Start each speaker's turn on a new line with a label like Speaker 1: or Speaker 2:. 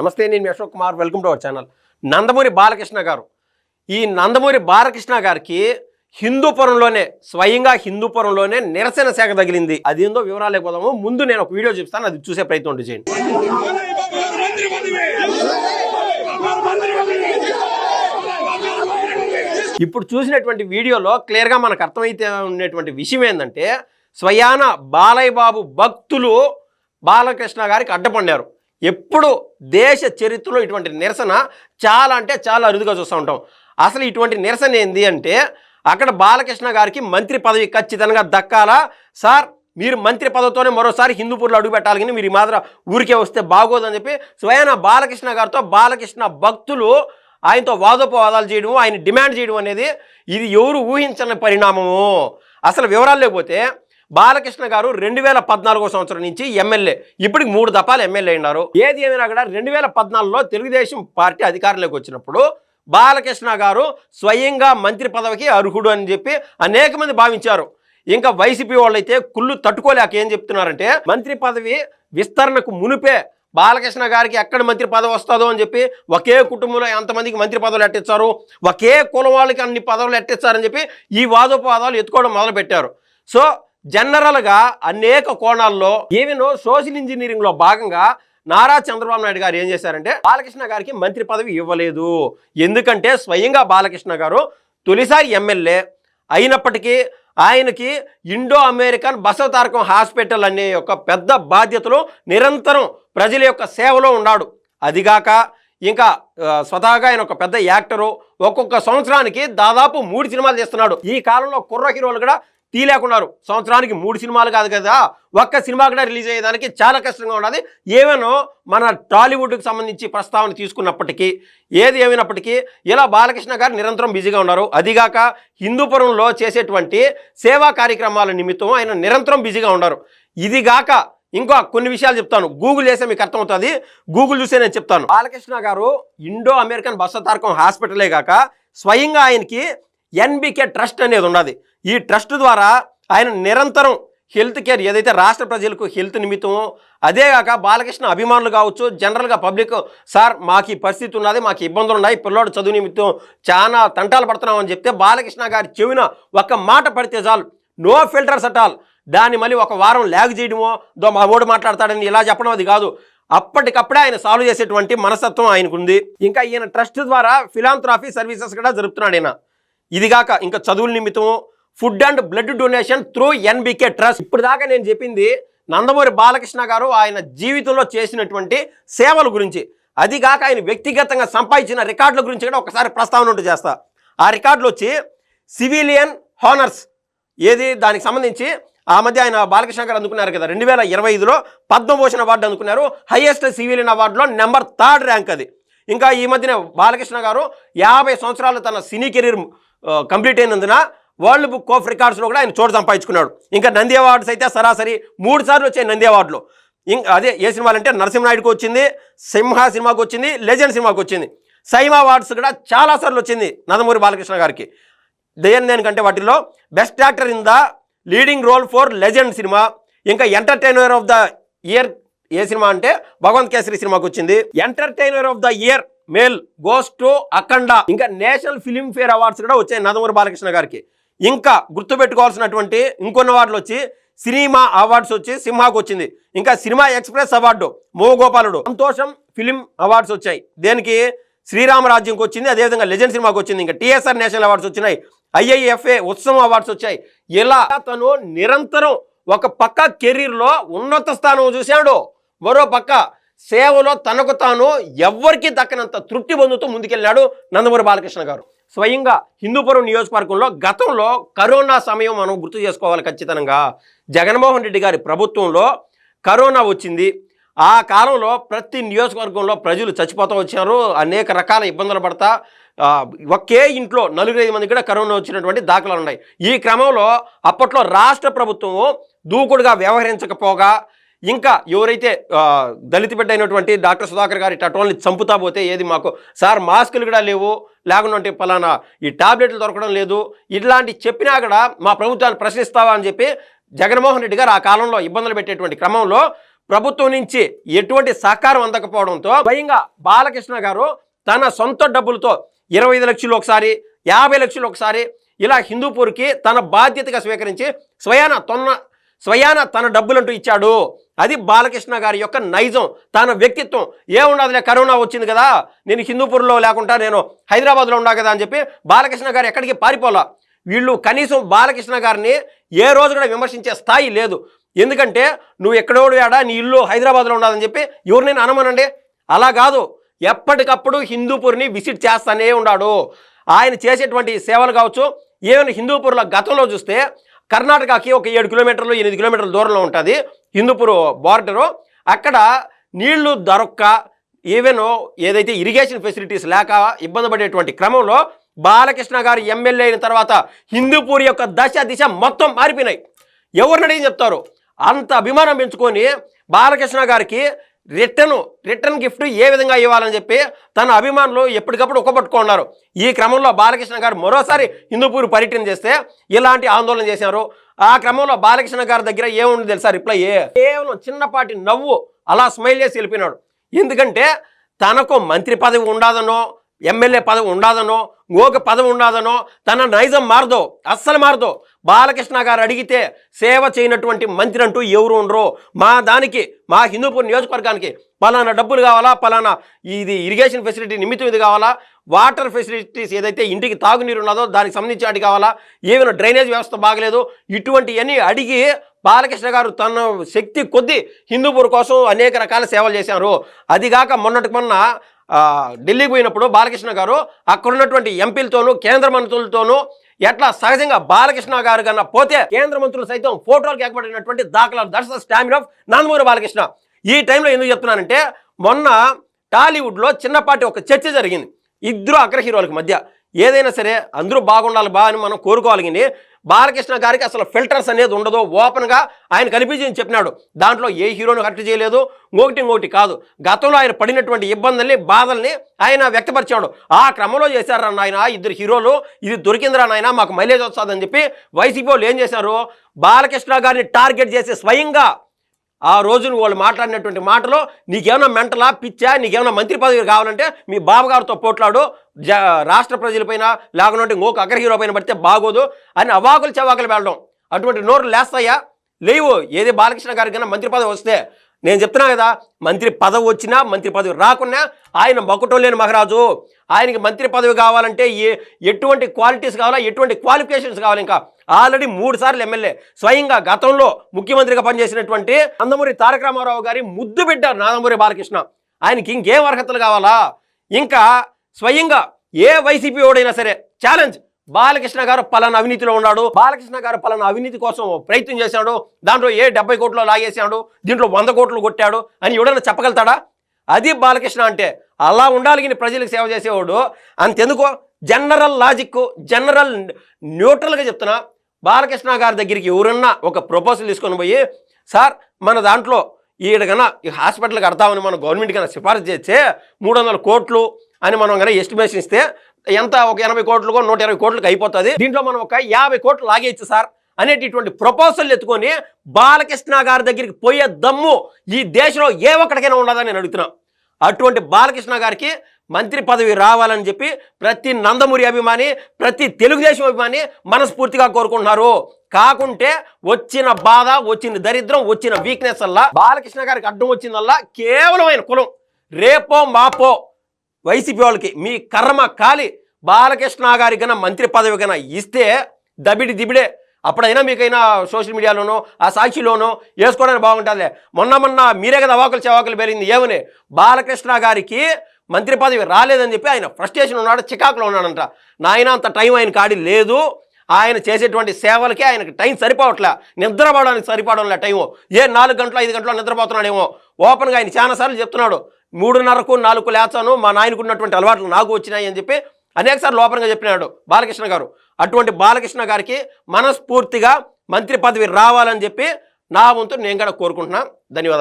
Speaker 1: నమస్తే నేను Ashok Kumar. Welcome to our channel Nandamuri Balakrishna గారు. ఈ నందమూరి బాలకృష్ణ గారికి హిందూపురంలోనే స్వయంగా హిందూపురంలోనే నిరసన శాఖ తగిలింది. అది ఏందో వివరాలు పోదాము. ముందు నేను ఒక వీడియో చూపిస్తాను అది చూసే ప్రయత్నం ఉంటే చేయండి. ఇప్పుడు చూసినటువంటి వీడియోలో క్లియర్గా మనకు అర్థమైతే ఉండేటువంటి విషయం ఏంటంటే స్వయాన బాలయ్య బాబు భక్తులు బాలకృష్ణ గారికి అడ్డపడ్డారు ఎప్పుడు దేశ చరిత్రలో ఇటువంటి నిరసన చాలా అంటే చాలా అరుదుగా చూస్తూ ఉంటాం. అసలు ఇటువంటి నిరసన ఏంది అంటే అక్కడ బాలకృష్ణ గారికి మంత్రి పదవి ఖచ్చితంగా దక్కాలా? సార్ మీరు మంత్రి పదవితోనే మరోసారి హిందూపూర్లో అడుగుపెట్టాలి కానీ మీరు ఈ మాత్రం ఊరికే వస్తే బాగోదని చెప్పి స్వయాన బాలకృష్ణ గారితో బాలకృష్ణ భక్తులు ఆయనతో వాదోపవాదాలు చేయడం ఆయన డిమాండ్ చేయడం అనేది ఇది ఎవరు ఊహించని పరిణామము. అసలు వివరాలు లేకపోతే బాలకృష్ణ గారు రెండు వేల పద్నాలుగో సంవత్సరం నుంచి ఎమ్మెల్యే. ఇప్పటికి మూడు దఫాలు ఎమ్మెల్యే అయినారు. ఏది ఏమైనా కూడా రెండు వేల పద్నాలుగులో తెలుగుదేశం పార్టీ అధికారంలోకి వచ్చినప్పుడు బాలకృష్ణ గారు స్వయంగా మంత్రి పదవికి అర్హుడు అని చెప్పి అనేక మంది భావించారు. ఇంకా వైసీపీ వాళ్ళైతే కుళ్ళు తట్టుకోలేక ఏం చెప్తున్నారంటే మంత్రి పదవి విస్తరణకు మునిపే బాలకృష్ణ గారికి ఎక్కడ మంత్రి పదవి వస్తుందో అని చెప్పి ఒకే కుటుంబంలో ఎంతమందికి మంత్రి పదవులు ఎట్టించారు? ఒకే కులం వాళ్ళకి అన్ని పదవులు ఎట్టించారని చెప్పి ఈ వాదోపవాదాలు ఎత్తుకోవడం మొదలుపెట్టారు. సో జనరల్గా అనేక కోణాల్లో ఈవెన్ సోషల్ ఇంజనీరింగ్లో భాగంగా నారా చంద్రబాబు నాయుడు గారు ఏం చేశారంటే బాలకృష్ణ గారికి మంత్రి పదవి ఇవ్వలేదు. ఎందుకంటే స్వయంగా బాలకృష్ణ గారు తొలిసారి ఎమ్మెల్యే అయినప్పటికీ ఆయనకి ఇండో అమెరికన్ బసవతారకం హాస్పిటల్ అనే యొక్క పెద్ద బాధ్యతలు నిరంతరం ప్రజల యొక్క సేవలో ఉన్నాడు. అదిగాక ఇంకా స్వతహాగా ఆయన ఒక పెద్ద యాక్టరు ఒక్కొక్క సంవత్సరానికి దాదాపు మూడు సినిమాలు చేస్తున్నాడు. ఈ కాలంలో కుర్ర హీరోలు కూడా తీలేకున్నారు. సంవత్సరానికి మూడు సినిమాలు కాదు కదా ఒక్క సినిమా కూడా రిలీజ్ అయ్యేదానికి చాలా కష్టంగా ఉన్నది ఏమేనో మన టాలీవుడ్కి సంబంధించి ప్రస్తావన తీసుకున్నప్పటికీ ఏది ఏమైనప్పటికీ ఇలా బాలకృష్ణ గారు నిరంతరం బిజీగా ఉన్నారు. అదిగాక హిందూపురంలో చేసేటువంటి సేవా కార్యక్రమాల నిమిత్తం ఆయన నిరంతరం బిజీగా ఉన్నారు. ఇదిగాక ఇంకో కొన్ని విషయాలు చెప్తాను. గూగుల్ చేస్తే మీకు అర్థమవుతుంది. గూగుల్ చూసే నేను చెప్తాను. బాలకృష్ణ గారు ఇండో అమెరికన్ బసతారకం హాస్పిటలే కాక స్వయంగా ఆయనకి ఎన్బికే ట్రస్ట్ అనేది ఉన్నది. ఈ ట్రస్ట్ ద్వారా ఆయన నిరంతరం హెల్త్ కేర్ ఏదైతే రాష్ట్ర ప్రజలకు హెల్త్ నిమిత్తమో అదేగాక బాలకృష్ణ అభిమానులు కావచ్చు జనరల్గా పబ్లిక్ సార్ మాకు ఈ పరిస్థితి ఉన్నది మాకు ఇబ్బందులు ఉన్నాయి పిల్లోడు చదువు నిమిత్తం చాలా తంటాలు పడుతున్నామని చెప్తే బాలకృష్ణ గారి చెవిన ఒక మాట పడితే చాలు. నో ఫిల్టర్స్ అట్ ఆల్ దాన్ని మళ్ళీ ఒక వారం ల్యాగ్ చేయడమో దో మా ఓడు మాట్లాడతాడని ఇలా చెప్పడం అది కాదు. అప్పటికప్పుడే ఆయన సాల్వ్ చేసేటువంటి మనస్తత్వం ఆయనకుంది. ఇంకా ఈయన ట్రస్ట్ ద్వారా ఫిలాంథ్రాఫీ సర్వీసెస్ కూడా జరుపుతున్నాడు ఆయన ఇదిగాక ఇంకా చదువుల నిమిత్తం food and blood donation through NBK trust. ఇప్పుడు దాకా నేను చెప్పింది నందమూరి బాలకృష్ణ గారు ఆయన జీవితంలో చేసినటువంటి సేవల గురించి. అదిగాక ఆయన వ్యక్తిగతంగా సంపాదించిన రికార్డుల గురించి కూడా ఒకసారి ప్రస్తావన ఉంటూ చేస్తా. ఆ రికార్డులు వచ్చి సివిలియన్ హానర్స్. ఏది? దానికి సంబంధించి ఆ మధ్య ఆయన బాలకృష్ణ గారు అందుకున్నారు కదా రెండు వేల ఇరవై ఐదులో పద్మభూషణ్ అవార్డు అందుకున్నారు. హైయెస్ట్ సివిలియన్ అవార్డులో నెంబర్ థర్డ్ ర్యాంక్ అది. ఇంకా ఈ మధ్యన బాలకృష్ణ గారు యాభై సంవత్సరాలు తన సినీ కెరీర్ కంప్లీట్ అయినందున వరల్డ్ బుక్ ఆఫ్ రికార్డ్స్లో కూడా ఆయన చోటు సంపాదించుకున్నాడు. ఇంకా నంది అవార్డ్స్ అయితే సరాసరి మూడు సార్లు వచ్చాయి నంది అవార్డులు. ఇంకా అదే ఏ సినిమాలు అంటే నరసింహనాయుడుకి వచ్చింది సింహ సినిమాకి వచ్చింది లెజెండ్ సినిమాకి వచ్చింది. సైమా అవార్డ్స్ కూడా చాలా సార్లు వచ్చింది నందమూరి బాలకృష్ణ గారికి. దేని దేనికంటే వాటిల్లో best actor in the leading role for legend cinema. ఇంకా ఎంటర్టైనర్ ఆఫ్ ద ఇయర్ ఏ సినిమా అంటే భగవంత్ కేసరి సినిమాకి వచ్చింది. Entertainer of the year male goes to Akhanda. ఇంకా నేషనల్ ఫిలిం ఫేర్ అవార్డ్స్ కూడా వచ్చాయి నందమూరి బాలకృష్ణ గారికి. ఇంకా గుర్తుపెట్టుకోవాల్సినటువంటి ఇంకొన్ని అవార్డులు వచ్చి సినిమా అవార్డ్స్ వచ్చి సింహాకు వచ్చింది. ఇంకా సినిమా ఎక్స్ప్రెస్ అవార్డు మోగోపాలుడు సంతోషం ఫిలిం అవార్డ్స్ వచ్చాయి. దేనికి? శ్రీరామరాజ్యంకి వచ్చింది. అదేవిధంగా లెజెండ్ సినిమాకి వచ్చింది. ఇంకా టీఎస్ఆర్ నేషనల్ అవార్డ్స్ వచ్చినాయి. ఐఐఎఫ్ఏ ఉత్సవం అవార్డ్స్ వచ్చాయి. ఇలా తను నిరంతరం ఒక పక్క కెరీర్లో ఉన్నత స్థానం చూశాడు. మరో పక్క సేవలో తనకు తాను ఎవ్వరికి దక్కనంత తృప్తి పొందుతూ ముందుకెళ్ళాడు నందమూరి బాలకృష్ణ గారు. స్వయంగా హిందూపురం నియోజకవర్గంలో గతంలో కరోనా సమయం మనం గుర్తు చేసుకోవాలి ఖచ్చితంగా. జగన్మోహన్ రెడ్డి గారి ప్రభుత్వంలో కరోనా వచ్చింది. ఆ కాలంలో ప్రతి నియోజకవర్గంలో ప్రజలు చచ్చిపోతూ వచ్చారు. అనేక రకాల ఇబ్బందులు పడతా ఒకే ఇంట్లో నలుగురైదు మంది కూడా కరోనా వచ్చినటువంటి దాఖలాలు ఉన్నాయి. ఈ క్రమంలో అప్పట్లో రాష్ట్ర ప్రభుత్వం దూకుడుగా వ్యవహరించకపోగా ఇంకా ఎవరైతే దళిత బిడ్డ అయినటువంటి డాక్టర్ సుధాకర్ గారి టటోల్ని చంపుతా పోతే ఏది మాకు? సార్ మాస్కులు కూడా లేవు. లేకుండా పలానా ఈ టాబ్లెట్లు దొరకడం లేదు. ఇట్లాంటి చెప్పినా కూడా మా ప్రభుత్వాన్ని ప్రశ్నిస్తావా అని చెప్పి జగన్మోహన్ రెడ్డి గారు ఆ కాలంలో ఇబ్బందులు పెట్టేటువంటి క్రమంలో ప్రభుత్వం నుంచి ఎటువంటి సహకారం అందకపోవడంతో స్వయంగా బాలకృష్ణ గారు తన సొంత డబ్బులతో ఇరవై ఐదు లక్షలు ఒకసారి యాభై లక్షలు ఒకసారి ఇలా హిందూపూర్కి తన బాధ్యతగా స్వీకరించి స్వయాన తొన్న స్వయాన తన డబ్బులంటూ ఇచ్చాడు. అది బాలకృష్ణ గారి యొక్క నైజం తన వ్యక్తిత్వం. ఏముండదులే కరోనా వచ్చింది కదా నేను హిందూపూర్లో లేకుండా నేను హైదరాబాద్లో ఉన్నా కదా అని చెప్పి బాలకృష్ణ గారు ఎక్కడికి పారిపోలా? వీళ్ళు కనీసం బాలకృష్ణ గారిని ఏ రోజు కూడా విమర్శించే స్థాయి లేదు. ఎందుకంటే నువ్వు ఎక్కడోడు ఏడా నీ ఇల్లు హైదరాబాద్లో ఉండదని చెప్పి ఎవరినైనా అనమనండి. అలా కాదు. ఎప్పటికప్పుడు హిందూపూర్ని విజిట్ చేస్తానే ఉన్నాడు ఆయన చేసేటువంటి సేవలు కావచ్చు ఏమైనా హిందూపూర్లో గతంలో చూస్తే కర్ణాటకకి ఒక ఏడు కిలోమీటర్లు ఎనిమిది కిలోమీటర్ల దూరంలో ఉంటుంది. హిందూపూర్ బార్డరు అక్కడ నీళ్ళు దొరక్క ఈవెన్ ఏదైతే ఇరిగేషన్ ఫెసిలిటీస్ లేక ఇబ్బంది పడేటువంటి క్రమంలో బాలకృష్ణ గారు ఎమ్మెల్యే అయిన తర్వాత హిందూపూర్ యొక్క దశ దిశ మొత్తం మారిపోయినాయి. ఎవరినడిగి చెప్తారు? అంత అభిమానం పెంచుకొని బాలకృష్ణ గారికి రిటర్న్ రిటర్న్ గిఫ్ట్ ఏ విధంగా ఇవ్వాలని చెప్పి తన అభిమానులు ఎప్పటికప్పుడు ఒక్కబట్టుకున్నారు ఈ క్రమంలో బాలకృష్ణ గారు మరోసారి హిందూపూర్ పర్యటన చేస్తే ఇలాంటి ఆందోళన చేశారు. ఆ క్రమంలో బాలకృష్ణ గారి దగ్గర ఏముంది తెలుసా రిప్లై? ఏ కేవలం చిన్నపాటి నవ్వు అలా స్మైల్ చేసి వెళ్ళిపోయినాడు. ఎందుకంటే తనకు మంత్రి పదవి ఉండదనో ఎమ్మెల్యే పదవి ఉండదనో ఇంకొక పదవి ఉండదనో తన నైజం మారదో అస్సలు మారదో బాలకృష్ణ గారు అడిగితే సేవ చేయనటువంటి మంత్రి అంటూ ఎవరు ఉండరు మా దానికి మా హిందూపూర్ నియోజకవర్గానికి పలానా డబ్బులు కావాలా పలానా ఇది ఇరిగేషన్ ఫెసిలిటీ నిమిత్తం ఇది కావాలా వాటర్ ఫెసిలిటీస్ ఏదైతే ఇంటికి తాగునీరు ఉన్నదో దానికి సంబంధించి అడిగి కావాలా ఏమైనా డ్రైనేజ్ వ్యవస్థ బాగలేదు ఇటువంటివన్నీ అడిగి బాలకృష్ణ గారు తన శక్తి కొద్దీ హిందూపూర్ కోసం అనేక రకాల సేవలు చేశారు. అదిగాక మొన్నటికి మొన్న ఢిల్లీకి పోయినప్పుడు బాలకృష్ణ గారు అక్కడ ఉన్నటువంటి ఎంపీలతోనూ కేంద్ర మంత్రులతోనూ ఎట్లా సహజంగా బాలకృష్ణ గారు కన్నా పోతే కేంద్ర మంత్రులు సైతం ఫోటోలకు ఏర్పడినటువంటి దాఖలాలు. That's the stamina of Nandamuri Balakrishna. ఈ టైంలో ఎందుకు చెప్తున్నానంటే మొన్న టాలీవుడ్లో చిన్నపాటి ఒక చర్చ జరిగింది. ఇద్దరు అగ్ర హీరోలకు మధ్య. ఏదైనా సరే అందరూ బాగుండాలి బా అని మనం కోరుకోవాలి బాలకృష్ణ గారికి అసలు ఫిల్టర్స్ అనేది ఉండదు. ఓపెన్గా ఆయన కనిపించింది చెప్పినాడు. దాంట్లో ఏ హీరోను హర్ట్ చేయలేదు. ఇంకొకటి ఇంకొకటి కాదు. గతంలో ఆయన పడినటువంటి ఇబ్బందుల్ని బాధల్ని ఆయన వ్యక్తపరిచాడు ఆ క్రమంలో చేశారా నాయన ఇద్దరు హీరోలు? ఇది దొరికిందిరా నాయన మాకు మైలేజ్ వస్తుందని చెప్పి వైసీపీ వాళ్ళు ఏం చేశారు? బాలకృష్ణ గారిని టార్గెట్ చేసి స్వయంగా ఆ రోజున వాళ్ళు మాట్లాడినటువంటి మాటలో నీకేమైనా మెంటలా పిచ్చా నీకేమైనా మంత్రి పదవి కావాలంటే మీ బావగారితో పోట్లాడు. జ రాష్ట్ర ప్రజలపైన లేకుంటే ఇంకొక అగ్రహీరో పైన పడితే బాగోదు అని అవాకులు చవాకులు వెళ్ళడం. అటువంటి నోరు లేస్తాయా? లేవు. ఏది బాలకృష్ణ గారికి కన్నా మంత్రి పదవి వస్తే. నేను చెప్తున్నా కదా మంత్రి పదవి వచ్చినా మంత్రి పదవి రాకున్నా ఆయన మకుటం లేని మహారాజు. ఆయనకి మంత్రి పదవి కావాలంటే ఏ ఎటువంటి క్వాలిటీస్ కావాలా ఎటువంటి క్వాలిఫికేషన్స్ కావాలి ఇంకా? ఆల్రెడీ మూడు సార్లు ఎమ్మెల్యే. స్వయంగా గతంలో ముఖ్యమంత్రిగా పనిచేసినటువంటి నందమూరి తారక రామారావు గారి ముద్దు బిడ్డ నందమూరి బాలకృష్ణ. ఆయనకి ఇంకేం అర్హతలు కావాలా? ఇంకా స్వయంగా ఏ వైసీపీ ఓడైనా సరే ఛాలెంజ్. బాలకృష్ణ గారు పలానా అవినీతిలో ఉన్నాడు. బాలకృష్ణ గారు పలానా అవినీతి కోసం ప్రయత్నం చేశాడు. దాంట్లో ఏ డెబ్బై కోట్లు లాగేశాడు. దీంట్లో వంద కోట్లు కొట్టాడు అని ఎవడైనా చెప్పగలుగుతాడా? అది బాలకృష్ణ అంటే అలా ఉండాలి కానీ ప్రజలకు సేవ చేసేవాడు. అంతెందుకో? జనరల్ లాజిక్ జనరల్ న్యూట్రల్గా చెప్తున్నా. బాలకృష్ణ గారి దగ్గరికి ఎవరన్నా ఒక ప్రపోజల్ తీసుకొని పోయి సార్ మన దాంట్లో ఈడకన్నా ఈ హాస్పిటల్ కడతామని మనం గవర్నమెంట్ కన్నా సిఫారసు చేస్తే మూడు వందల కోట్లు అని మనం కన్నా ఎస్టిమేషన్ ఇస్తే ఎంత? ఒక ఎనభై కోట్లుకో నూట ఇరవై కోట్లకు అయిపోతుంది. దీంట్లో మనం ఒక యాభై కోట్లు లాగేయచ్చు సార్. అనేటటువంటి ప్రపోజల్ ఎత్తుకొని బాలకృష్ణ గారి దగ్గరికి పోయే దమ్ము ఈ దేశంలో ఏ ఒక్కడికైనా ఉండదని నేను అడుగుతున్నాను అటువంటి బాలకృష్ణ గారికి మంత్రి పదవి రావాలని చెప్పి ప్రతి నందమూరి అభిమాని ప్రతి తెలుగుదేశం అభిమాని మనస్ఫూర్తిగా కోరుకుంటున్నారు. కాకుంటే వచ్చిన బాధ వచ్చిన దరిద్రం వచ్చిన వీక్నెస్ అల్లా బాలకృష్ణ గారికి అడ్డం వచ్చిందల్లా కేవలమైన కులం. రేపో మాపో వైసీపీ వాళ్ళకి మీ కర్మ కాలి. బాలకృష్ణ గారి కన్నా మంత్రి పదవి కన్నా ఇస్తే దబిడి దిబిడే. అప్పుడైనా మీకైనా సోషల్ మీడియాలోనో ఆ సాక్షిలోనో వేసుకోవడానికి బాగుంటుంది మొన్న మొన్న మీరే కదా అవాకులు చవాకులు పెరిగింది ఏమని. బాలకృష్ణ గారికి మంత్రి పదవి రాలేదని చెప్పి ఆయన ఫ్రస్ట్రేషన్ ఉన్నాడు చికాకులో ఉన్నాడంట. నాయన అంత టైం ఆయన కాడి లేదు. ఆయన చేసేటువంటి సేవలకి ఆయనకి టైం సరిపోవట్లే. నిద్రపోవడానికి సరిపోవడంలే టైము ఏ నాలుగు గంటలు ఐదు గంటలు నిద్రపోతున్నాడేమో. ఓపెన్గా ఆయన చాలాసార్లు చెప్తున్నాడు. మూడున్నరకు నాలుగు లేచాను మా నాయనకు ఉన్నటువంటి అలవాట్లు నాకు వచ్చినాయి అని చెప్పి అనేకసార్లు లోపలగా చెప్పినాడు బాలకృష్ణ గారు. అటువంటి బాలకృష్ణ గారికి మనస్ఫూర్తిగా మంత్రి పదవి రావాలని చెప్పి నా వంతు నేను కూడా కోరుకుంటున్నాను ధన్యవాదాలు.